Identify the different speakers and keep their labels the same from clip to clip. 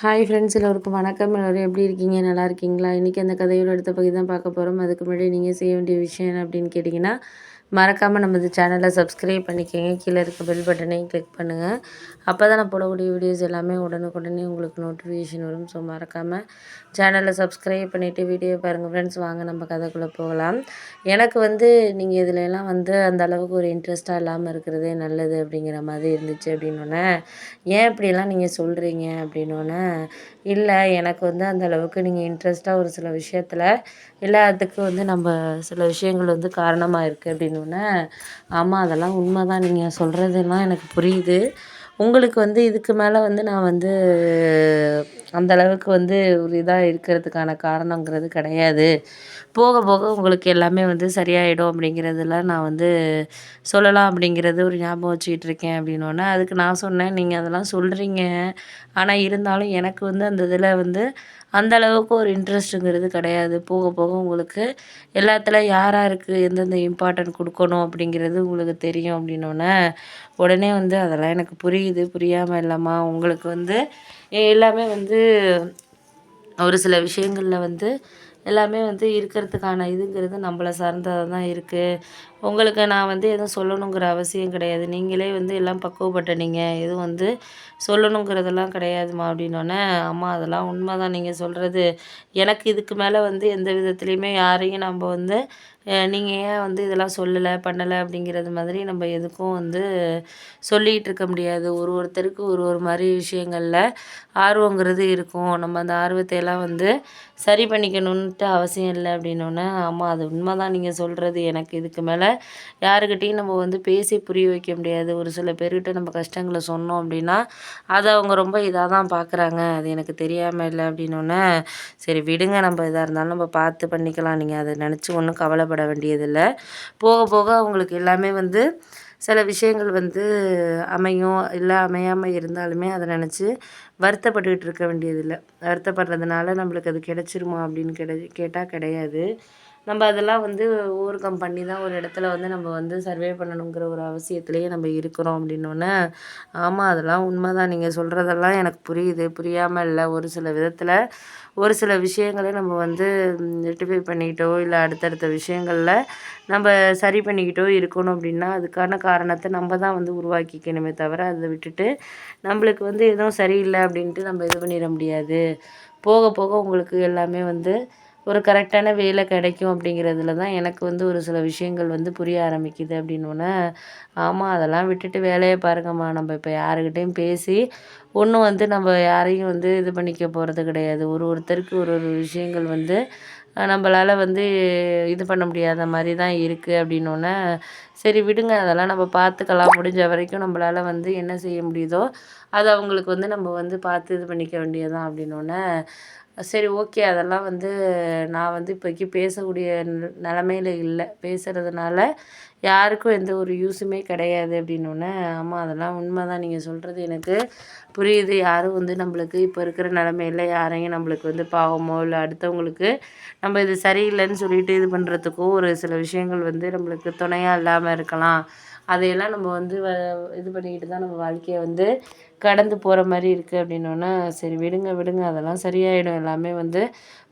Speaker 1: hi friends எல்லோருக்கும் வணக்கம் எல்லோரும் எப்படி இருக்கீங்க நல்லா இருக்கீங்களா இன்றைக்கி அந்த கதையோட அடுத்த பகுதி தான் பார்க்க போகிறோம் அதுக்கு முன்னாடி நீங்கள் செய்ய வேண்டிய விஷயம் அப்படின்னு கேட்டிங்கன்னா மறக்காமல் நமது சேனலை சப்ஸ்கிரைப் பண்ணிக்கோங்க கீழே இருக்க பெல் பட்டனையும் கிளிக் பண்ணுங்கள் அப்போ தான் நான் போடக்கூடிய வீடியோஸ் எல்லாமே உடனுக்குடனே உங்களுக்கு நோட்டிஃபிகேஷன் வரும் ஸோ மறக்காமல் சேனலை சப்ஸ்கிரைப் பண்ணிவிட்டு வீடியோ பாருங்கள் ஃப்ரெண்ட்ஸ் வாங்க நம்ம கதைக்குள்ளே போகலாம் எனக்கு வந்து நீங்கள் இதிலெல்லாம் வந்து அந்த அளவுக்கு ஒரு இன்ட்ரெஸ்ட்டாக இல்லாமல் இருக்கிறதே நல்லது அப்படிங்கிற மாதிரி இருந்துச்சு அப்படின்னோடனே ஏன் இப்படிலாம் நீங்கள் சொல்கிறீங்க அப்படின்னோடனே இல்லை எனக்கு வந்து அந்த அளவுக்கு நீங்கள் இன்ட்ரெஸ்ட்டாக ஒரு சில விஷயத்தில் இல்லை அதுக்கு வந்து நம்ம சில விஷயங்கள் வந்து காரணமாக இருக்குது அப்படின்னு அப்படின்னோடனே ஆமாம் அதெல்லாம் உண்மை தான் நீங்கள் சொல்கிறதெல்லாம் எனக்கு புரியுது உங்களுக்கு வந்து இதுக்கு மேலே வந்து நான் வந்து அந்தளவுக்கு வந்து ஒரு இதாக இருக்கிறதுக்கான காரணங்கிறது கிடையாது போக போக உங்களுக்கு எல்லாமே வந்து சரியாயிடும் அப்படிங்கிறதுல நான் வந்து சொல்லலாம் அப்படிங்கிறது ஒரு ஞாபகம் வச்சுக்கிட்டு இருக்கேன் அப்படின்னோடனே அதுக்கு நான் சொன்னேன் நீங்கள் அதெல்லாம் சொல்கிறீங்க ஆனால் இருந்தாலும் எனக்கு வந்து அந்த இதில் வந்து அந்த அளவுக்கு ஒரு இன்ட்ரெஸ்ட்டுங்கிறது கிடையாது போக போக உங்களுக்கு எல்லாத்துல யாராக இருக்குது எந்தெந்த இம்பார்ட்டன்ட் கொடுக்கணும் அப்படிங்கிறது உங்களுக்கு தெரியும் அப்படின்னோடனே உடனே வந்து அதெல்லாம் எனக்கு புரியுது புரியாமல் இல்லைம்மா உங்களுக்கு வந்து எல்லாமே வந்து ஒரு சில விஷயங்களில் வந்து எல்லாமே வந்து இருக்கிறதுக்கான இதுங்கிறது நம்மளை சார்ந்ததாக தான் இருக்குது உங்களுக்கு நான் வந்து எதுவும் சொல்லணுங்கிற அவசியம் கிடையாது நீங்களே வந்து எல்லாம் பக்குவப்பட்ட நீங்கள் எதுவும் வந்து சொல்லணுங்கிறதெல்லாம் கிடையாதுமா அப்படின்னோடனே அம்மா அதெல்லாம் உண்மை தான் நீங்கள் சொல்கிறது எனக்கு இதுக்கு மேலே வந்து எந்த விதத்துலேயுமே யாரையும் நம்ம வந்து நீங்கள் ஏன் வந்து இதெல்லாம் சொல்லலை பண்ணலை அப்படிங்கிறது மாதிரி நம்ம எதுக்கும் வந்து சொல்லிகிட்டு இருக்க முடியாது ஒரு ஒருத்தருக்கு ஒரு ஒரு மாதிரி விஷயங்களில் ஆர்வங்கிறது இருக்கும் நம்ம அந்த ஆர்வத்தை எல்லாம் வந்து சரி பண்ணிக்கணுன்ட்டு அவசியம் இல்லை அப்படின்னோடனே ஆமாம் அது உண்மை தான் நீங்கள் சொல்கிறது எனக்கு இதுக்கு மேலே யாருக்கிட்டேயும் நம்ம வந்து பேசி புரிய வைக்க முடியாது ஒரு சில பேர்கிட்ட நம்ம கஷ்டங்களை சொன்னோம் அப்படின்னா அதை அவங்க ரொம்ப இதாக தான் பார்க்குறாங்க அது எனக்கு தெரியாமல் இல்லை அப்படின்னோடனே சரி விடுங்க நம்ம இதாக இருந்தாலும் நம்ம பார்த்து பண்ணிக்கலாம் நீங்கள் அதை நினச்சி ஒன்றும் கவலைப்பட வேண்டியதில்லை போக போக அவங்களுக்கு எல்லாமே வந்து சில விஷயங்கள் வந்து அமையும் இல்லை அமையாமல் இருந்தாலுமே அதை நினச்சி வருத்தப்பட்டுக்கிட்டு இருக்க வேண்டியதில்லை வருத்தப்படுறதுனால நம்மளுக்கு அது கிடச்சிருமா அப்படின்னு கிடை கேட்டால் கிடையாது நம்ம அதெல்லாம் வந்து ஓவர்கம் பண்ணி தான் ஒரு இடத்துல வந்து நம்ம வந்து சர்வே பண்ணணுங்கிற ஒரு அவசியத்துலேயே நம்ம இருக்கிறோம் அப்படின்னோடனே ஆமாம் அதெல்லாம் உண்மை தான் நீங்கள் சொல்கிறதெல்லாம் எனக்கு புரியுது புரியாமல் இல்லை ஒரு சில விதத்தில் ஒரு சில விஷயங்களை நம்ம வந்து ரெட்டிஃபை பண்ணிக்கிட்டோ இல்லை அடுத்தடுத்த விஷயங்களில் நம்ம சரி பண்ணிக்கிட்டோ இருக்கணும் அப்படின்னா அதுக்கான காரணத்தை நம்ம தான் வந்து உருவாக்கிக்கணுமே தவிர அதை விட்டுட்டு நம்மளுக்கு வந்து எதுவும் சரியில்லை அப்படின்ட்டு நம்ம இது பண்ணிட முடியாது போக போக உங்களுக்கு எல்லாமே வந்து ஒரு கரெக்டான வேலை கிடைக்கும் அப்படிங்கிறதுல தான் எனக்கு வந்து ஒரு சில விஷயங்கள் வந்து புரிய ஆரம்பிக்குது அப்படின்னோடனே ஆமாம் அதெல்லாம் விட்டுட்டு வேலையை பாருங்கம்மா நம்ம இப்போ யாருக்கிட்டேயும் பேசி ஒன்றும் வந்து நம்ம யாரையும் வந்து இது பண்ணிக்க போகிறது கிடையாது ஒரு ஒருத்தருக்கு ஒரு ஒரு விஷயங்கள் வந்து நம்மளால் வந்து இது பண்ண முடியாத மாதிரி தான் இருக்குது அப்படின்னோடனே சரி விடுங்க அதெல்லாம் நம்ம பார்த்துக்கலாம் முடிஞ்ச வரைக்கும் நம்மளால் வந்து என்ன செய்ய முடியுதோ அது அவங்களுக்கு வந்து நம்ம வந்து பார்த்து இது பண்ணிக்க வேண்டியதான் அப்படின்னோடனே சரி ஓகே அதெல்லாம் வந்து நான் வந்து இப்போக்கி பேசக்கூடிய நிலமையில இல்லை பேசுகிறதுனால யாருக்கும் எந்த ஒரு யூஸுமே கிடையாது அப்படின்னோடனே ஆமாம் அதெல்லாம் உண்மை தான் நீங்கள் சொல்கிறது எனக்கு புரியுது யாரும் வந்து நம்மளுக்கு இப்போ இருக்கிற நிலமையில யாரையும் நம்மளுக்கு வந்து பாவமோ இல்லை அடுத்தவங்களுக்கு நம்ம இது சரியில்லைன்னு சொல்லிட்டு இது பண்ணுறதுக்கோ ஒரு சில விஷயங்கள் வந்து நம்மளுக்கு துணையாக இல்லாமல் இருக்கலாம் அதையெல்லாம் நம்ம வந்து வ இது பண்ணிக்கிட்டு தான் நம்ம வாழ்க்கையை வந்து கடந்து போகிற மாதிரி இருக்குது அப்படின்னோன்னா சரி விடுங்க விடுங்க அதெல்லாம் சரியாயிடும் எல்லாமே வந்து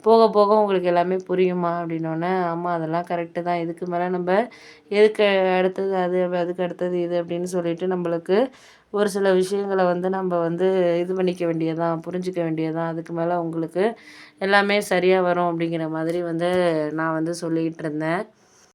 Speaker 1: போக போக உங்களுக்கு எல்லாமே புரியுமா அப்படின்னோடனே ஆமாம் அதெல்லாம் கரெக்டு தான் இதுக்கு மேலே நம்ம எதுக்கு அடுத்தது அது அதுக்கு அடுத்தது இது அப்படின்னு சொல்லிட்டு நம்மளுக்கு ஒரு சில விஷயங்களை வந்து நம்ம வந்து இது பண்ணிக்க வேண்டியதான் புரிஞ்சிக்க வேண்டியதான் அதுக்கு மேலே உங்களுக்கு எல்லாமே சரியாக வரும் அப்படிங்கிற மாதிரி வந்து நான் வந்து சொல்லிக்கிட்டு இருந்தேன்